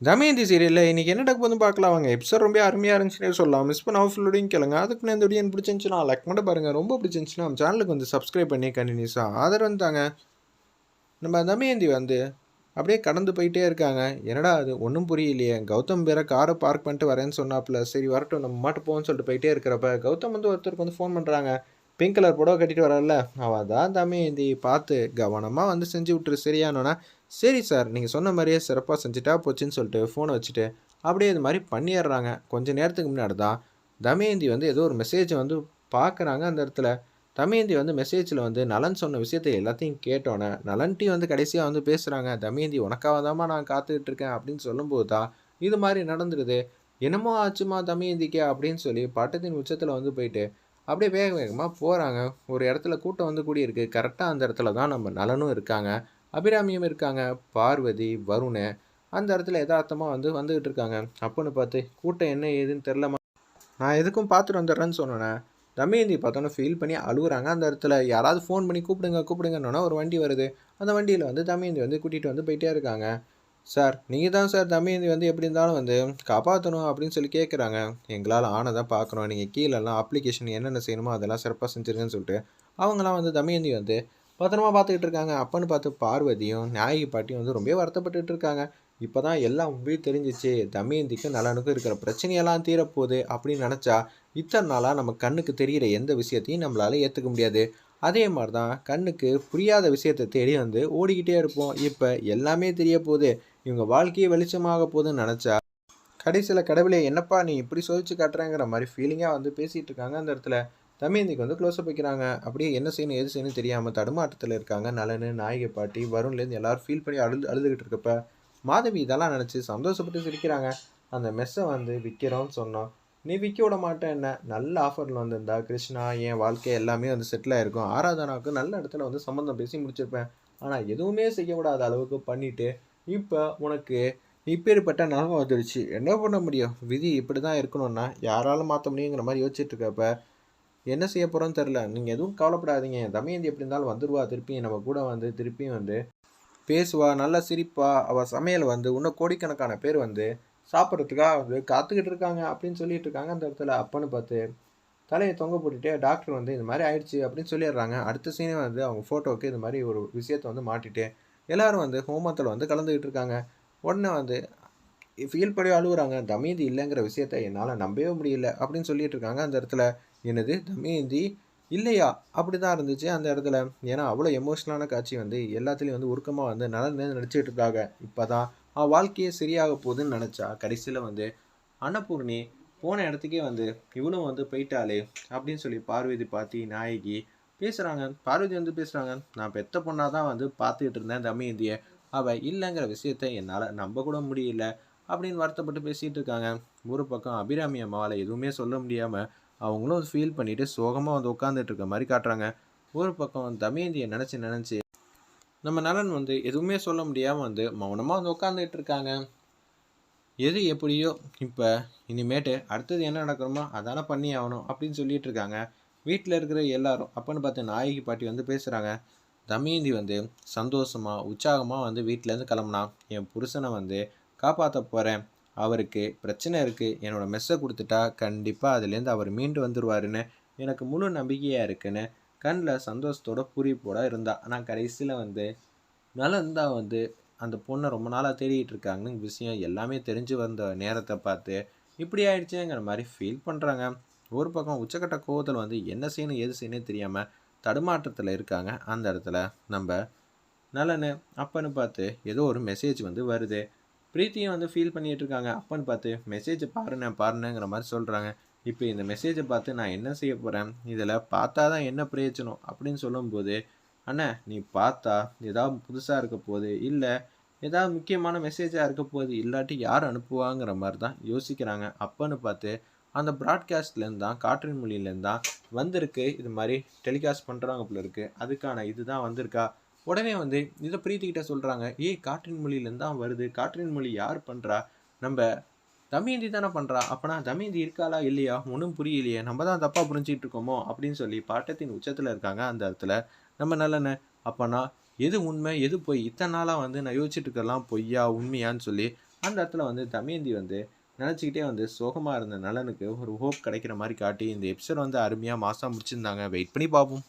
தமயந்தி சீரியலில் இன்றைக்கி என்ன நடக்க போதும் பார்க்கலாம். அவங்க எபிசோட் ரொம்ப அருமையாக இருந்துச்சுன்னே சொல்லலாம். மிஸ் பண்ண ஃபுல்லோடையும் கேளுங்க. அதுக்கு நான் இந்த வீடியோ எனக்கு பிடிச்சிருந்துச்சுன்னா லைக் மட்டும் பாருங்கள் ரொம்ப பிடிச்சிருந்துச்சுன்னா நம்ம சேனலுக்கு வந்து சப்ஸ்கிரைப் பண்ணி கண்டினியூஸாக ஆதரவு வந்தாங்க நம்ம தமயந்தி வந்து அப்படியே கடந்து போயிட்டே இருக்காங்க. என்னடா அது? ஒன்றும் புரியலையே. கௌதம் வேற காரை பார்க் பண்ணிட்டு வரேன்னு சொன்னாப்புல. சரி வரட்டும் நம்ம மாட்டு போவோம்னு சொல்லிட்டு போயிட்டே இருக்கிறப்ப கௌதம் வந்து ஒருத்தருக்கு வந்து ஃபோன் பண்ணுறாங்க பிங்க் கலர் புடவை கட்டிட்டு வரல அவள் தான் தமயந்தி பார்த்து கவனமாக வந்து செஞ்சு விட்டுரு சரியானோன்னா சரி சார் நீங்கள் சொன்ன மாதிரியே சிறப்பாக செஞ்சுட்டா போச்சுன்னு சொல்லிட்டு ஃபோனை வச்சுட்டு அப்படியே இது மாதிரி பண்ணிடுறாங்க. கொஞ்ச நேரத்துக்கு முன்னாடி தான் தமயந்தி வந்து ஏதோ ஒரு மெசேஜ் வந்து பார்க்குறாங்க அந்த இடத்துல. தமயந்தி வந்து மெசேஜில் வந்து நலன் சொன்ன விஷயத்தை எல்லாத்தையும் கேட்டோன்னே நலன்ட்டி வந்து கடைசியாக வந்து பேசுகிறாங்க தமயந்தி உனக்காக தாம்மா நான் காத்துக்கிட்டு இருக்கேன் அப்படின்னு சொல்லும்போது தான் இது மாதிரி நடந்துடுது என்னமோ ஆச்சுமா தமயந்திக்கே அப்படின்னு சொல்லி பட்டத்தின் உச்சத்தில் வந்து போயிட்டு அப்படியே வேக வேகமாக போகிறாங்க ஒரு இடத்துல கூட்டம் வந்து கூடியிருக்கு. கரெக்டாக அந்த இடத்துல தான் நம்ம நலனும் இருக்காங்க. அபிராமியும் இருக்காங்க. பார்வதி வருண் அந்த இடத்துல யதார்த்தமாக வந்து வந்துக்கிட்டு இருக்காங்க. அப்போன்னு பார்த்து கூட்டம் என்ன ஏதுன்னு தெரிலமா நான் எதுக்கும் பார்த்துட்டு வந்துடுறேன்னு சொன்னேன். தமயந்தி பார்த்தோன்னே ஃபீல் பண்ணி அழுகுறாங்க. அந்த இடத்துல யாராவது ஃபோன் பண்ணி கூப்பிடுங்க கூப்பிடுங்கன்னா ஒரு வண்டி வருது. அந்த வண்டியில் வந்து தமயந்தி வந்து கூட்டிகிட்டு வந்து போயிட்டே இருக்காங்க. சார் நீங்கள் தான் சார் தமயந்தி வந்து எப்படி இருந்தாலும் வந்து காப்பாற்றணும் அப்படின்னு சொல்லி கேட்குறாங்க எங்களால் ஆனதான் பார்க்குறோம் நீங்கள் கீழெல்லாம் அப்ளிகேஷன் என்னென்ன செய்யணுமோ அதெல்லாம் சிறப்பாக செஞ்சுருங்கன்னு சொல்லிட்டு அவங்களாம் வந்து தமயந்தி வந்து பத்திரமா பார்த்துக்கிட்டு இருக்காங்க. அப்பன்னு பார்த்து பார்வதியும் நாயகி பாட்டியும் வந்து ரொம்ப வருத்தப்பட்டுட்டு இருக்காங்க. இப்போ தான் எல்லாம் உண்மையும் தெரிஞ்சிச்சு. தமயந்திக்கும் நலனுக்கும் இருக்கிற பிரச்சனையெல்லாம் தீரப்போகுது அப்படின்னு நினச்சா இத்தனை நாளாக நம்ம கண்ணுக்கு தெரிகிற எந்த விஷயத்தையும் நம்மளால் ஏற்றுக்க முடியாது. அதே மாதிரி தான் கண்ணுக்கு புரியாத விஷயத்தை தேடி வந்து ஓடிக்கிட்டே இருப்போம். இப்போ எல்லாமே தெரிய போகுது. இவங்க வாழ்க்கையை வெளிச்சமாக போகுதுன்னு நினச்சா கடைசியில் கடவுளே என்னப்பா நீ இப்படி சோதிச்சு காட்டுறேங்கிற மாதிரி ஃபீலிங்காக வந்து பேசிகிட்டு இருக்காங்க. அந்த இடத்துல தமயந்திக்கு வந்து க்ளோஸ்அப் வைக்கிறாங்க அப்படியே என்ன செய்யணும் எது செய்யணும் தெரியாமல் தடுமாற்றத்தில் இருக்காங்க. நலனு நாயகை பாட்டி வருண்லேருந்து எல்லோரும் ஃபீல் பண்ணி அழுது அழுதுகிட்டு இருக்கப்ப மாதவி இதெல்லாம் நினச்சி சந்தோஷப்பட்டு சிரிக்கிறாங்க. அந்த மெஸ்ஸை வந்து விற்கிறோம்னு சொன்னோம். நீ விற்க விட மாட்டேன் என்ன? நல்ல ஆஃபரில் வந்திருந்தா கிருஷ்ணா என் வாழ்க்கை எல்லாமே வந்து செட்டில் ஆயிருக்கும். ஆராதனாவுக்கு நல்ல இடத்துல வந்து சம்மந்தம் பேசி முடிச்சிருப்பேன். ஆனால் எதுவுமே செய்ய விடாத அளவுக்கு பண்ணிவிட்டு இப்போ உனக்கு இப்பேற்பட்ட நிலமை வந்துடுச்சு என்ன பண்ண முடியும்? விதி இப்படி தான் இருக்கணும்னா யாராலும் மாற்ற முடியுங்கிற மாதிரி யோசிச்சுட்டு இருக்கப்ப என்ன செய்ய போகிறோன்னு தெரில நீங்கள் எதுவும் கவலைப்படாதீங்க. தமயந்தி எப்படி இருந்தாலும் வந்துடுவா திருப்பியும் நம்ம கூட வந்து திருப்பியும் வந்து பேசுவா. நல்லா சிரிப்பா. அவள் சமையல் வந்து இன்னும் கோடிக்கணக்கான பேர் வந்து சாப்பிட்றதுக்காக வந்து காத்துக்கிட்டு இருக்காங்க அப்படின்னு சொல்லிட்டு இருக்காங்க அந்த இடத்துல. அப்பன்னு பார்த்து தலையை தொங்க போட்டுட்டு டாக்டர் வந்து இந்த மாதிரி ஆயிடுச்சு அப்படின்னு சொல்லிடுறாங்க. அடுத்த சீனே வந்து அவங்க ஃபோட்டோவுக்கு இது மாதிரி ஒரு விஷயத்தை வந்து மாட்டிட்டு எல்லாரும் வந்து ஹோமத்தில் வந்து கலந்துக்கிட்டு இருக்காங்க. உடனே வந்து ஃபீல் படி அழுகுறாங்க தமயந்தி இல்லைங்கிற விஷயத்த என்னால் நம்பவே முடியல. அப்படின்னு சொல்லிட்டு இருக்காங்க அந்த இடத்துல. என்னது? தமயந்தி இல்லையா? அப்படி தான் இருந்துச்சு அந்த இடத்துல. ஏன்னா அவ்வளோ எமோஷ்னலான காட்சி வந்து எல்லாத்துலேயும் வந்து உருக்கமாக வந்து நடந்து நடிச்சிட்டு இருக்காங்க. இப்போ தான் அவன் வாழ்க்கையே சரியாக போகுதுன்னு நினச்சா கடைசியில் வந்து அன்னபூர்ணி போன இடத்துக்கே வந்து இவனும் வந்து போயிட்டாளே அப்படின்னு சொல்லி பார்வதி பாத்தி நாயகி பேசுகிறாங்க பார்வதி வந்து பேசுகிறாங்க நான் பெத்த பொண்ணாக தான் வந்து பார்த்துக்கிட்டு இருந்தேன் தமயந்தியை அவள் இல்லைங்கிற விஷயத்த என்னால் நம்ப கூட முடியல அப்படின்னு வருத்தப்பட்டு பேசிகிட்டு இருக்காங்க. ஒரு பக்கம் அபிராமி அம்மாவால் எதுவுமே சொல்ல முடியாமல் அவங்களும் ஃபீல் பண்ணிவிட்டு சோகமாக வந்து உட்காந்துட்டு இருக்க மாதிரி காட்டுறாங்க. ஒரு பக்கம் தமயந்தியை நினச்சி நினச்சி நம்ம நலன் வந்து எதுவுமே சொல்ல முடியாமல் வந்து மௌனமாக வந்து உட்காந்துட்டு இருக்காங்க. எது எப்படியோ இப்போ இனிமேட்டு அடுத்தது என்ன நடக்கணுமோ அதானே பண்ணி ஆகணும் அப்படின்னு சொல்லிட்டு இருக்காங்க. வீட்டில் இருக்கிற எல்லாரும் அப்போன்னு பார்த்து நாயகி பாட்டி வந்து பேசுகிறாங்க தமயந்தி வந்து சந்தோஷமாக உற்சாகமாக வந்து வீட்டிலேருந்து கிளம்புனா என் புருஷனை வந்து காப்பாற்ற போகிறேன் அவருக்கு பிரச்சனை இருக்குது என்னோடய மெஸ்ஸை கொடுத்துட்டா கண்டிப்பாக அதுலேருந்து அவர் மீண்டு வந்துடுவாருன்னு எனக்கு முழு நம்பிக்கையாக இருக்குன்னு கண்ணில் சந்தோஷத்தோட பூரிப்போட இருந்தா. ஆனால் கடைசியில் வந்து நலந்தா வந்து அந்த பொண்ணை ரொம்ப நாளாக தேடிட்டு இருக்காங்கன்னு விஷயம் எல்லாமே தெரிஞ்சு வந்த நேரத்தை பார்த்து இப்படி ஆயிடுச்சுங்கிற மாதிரி ஃபீல் பண்ணுறாங்க ஒரு பக்கம் உச்சக்கட்ட கோவத்தில் வந்து என்ன செய்யணும் எது செய்யணும் தெரியாமல் தடுமாற்றத்தில் இருக்காங்க. அந்த இடத்துல நம்ம நலனு அப்பன்னு பார்த்து ஏதோ ஒரு மெசேஜ் வந்து வருது. பிரீத்தியும் வந்து ஃபீல் பண்ணிகிட்டு இருக்காங்க. அப்பன்னு பார்த்து மெசேஜை பாருண்ணே பாருண்ணேங்கிற மாதிரி சொல்கிறாங்க இப்போ இந்த மெசேஜை பார்த்து நான் என்ன செய்ய போகிறேன் இதில் பார்த்தா தான் என்ன பிரயோஜனம்? அப்படின்னு சொல்லும்போது அண்ணா நீ பார்த்தா ஏதாவது புதுசாக இருக்க போகுது? இல்லை ஏதாவது முக்கியமான மெசேஜாக இருக்க போகுது? இல்லாட்டி யார் அனுப்புவாங்கிற மாதிரி தான் யோசிக்கிறாங்க. அப்பன்னு பார்த்து அந்த ப்ராட்காஸ்ட்லேருந்து தான் காற்றின் மொழியிலேருந்து தான் வந்திருக்கு. இது மாதிரி டெலிகாஸ்ட் பண்ணுறாங்க போல இருக்குது அதுக்கான இது தான் வந்திருக்கா? உடனே வந்து இதை பிரீத்திக்கிட்ட சொல்கிறாங்க ஏய் காற்றின் மொழியிலேருந்து தான் வருது. காற்றின் மொழி யார் பண்ணுறா நம்ம தமிந்தி தானே பண்ணுறா அப்போனா தமிந்தி இருக்காளா? இல்லையா? ஒன்றும் புரியலையே. நம்ம தான் தப்பாக புரிஞ்சிக்கிட்டு இருக்கோமோ? அப்படின்னு சொல்லி பாட்டத்தின் உச்சத்தில் இருக்காங்க. அந்த இடத்துல நம்ம நல்லெண்ண அப்போனா எது உண்மை? எது பொய்? இத்தனை நாளாக வந்து நான் யோசிச்சுட்டு இருக்கலாம் பொய்யா? உண்மையான்னு சொல்லி அந்த இடத்துல வந்து தமயந்தி வந்து நினச்சிக்கிட்டே வந்து சோகமாக இருந்த நலனுக்கு ஒரு ஹோப் கிடைக்கிற மாதிரி காட்டி இந்த எபிசோட் வந்து அருமையாக மாதம் முடிச்சிருந்தாங்க. வெயிட் பண்ணி பார்ப்போம்.